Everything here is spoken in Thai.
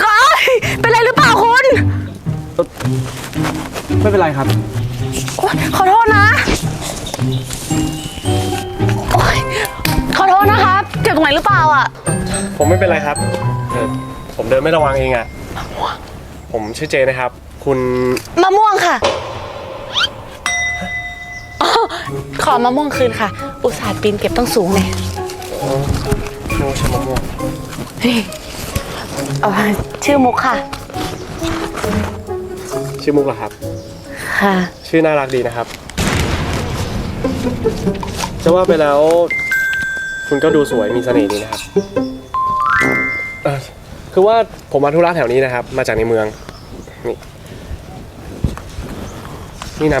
เอ้ยเป็นไรหรือเปล่าคุณไม่เป็นไรครับขอโทษนะขอโทษนะครับ เจ็บตรงไหนหรือเปล่าอะ ผมไม่เป็นไรครับผมเดินไม่ระวังเองอะ่ะ ผมชื่อเจนะครับ คุณมะม่วงค่ะ ขอมะม่วงคืนค่ะ อุตส่าห์ปีนเก็บต้องสูงเลยโอ้ชมะม่วงเอาชื่อมุกค่ะ ชื่อมุกเหรอครับ ค่ะ ชื่อน่ารักดีนะครับ จะว่าไปแล้ว คุณก็ดูสวยมีเสน่ห์ดีนะครับเออคือว่าผมมาธุระแถวนี้นะครับ มาจากในเมือง นี่นี่นามบัตร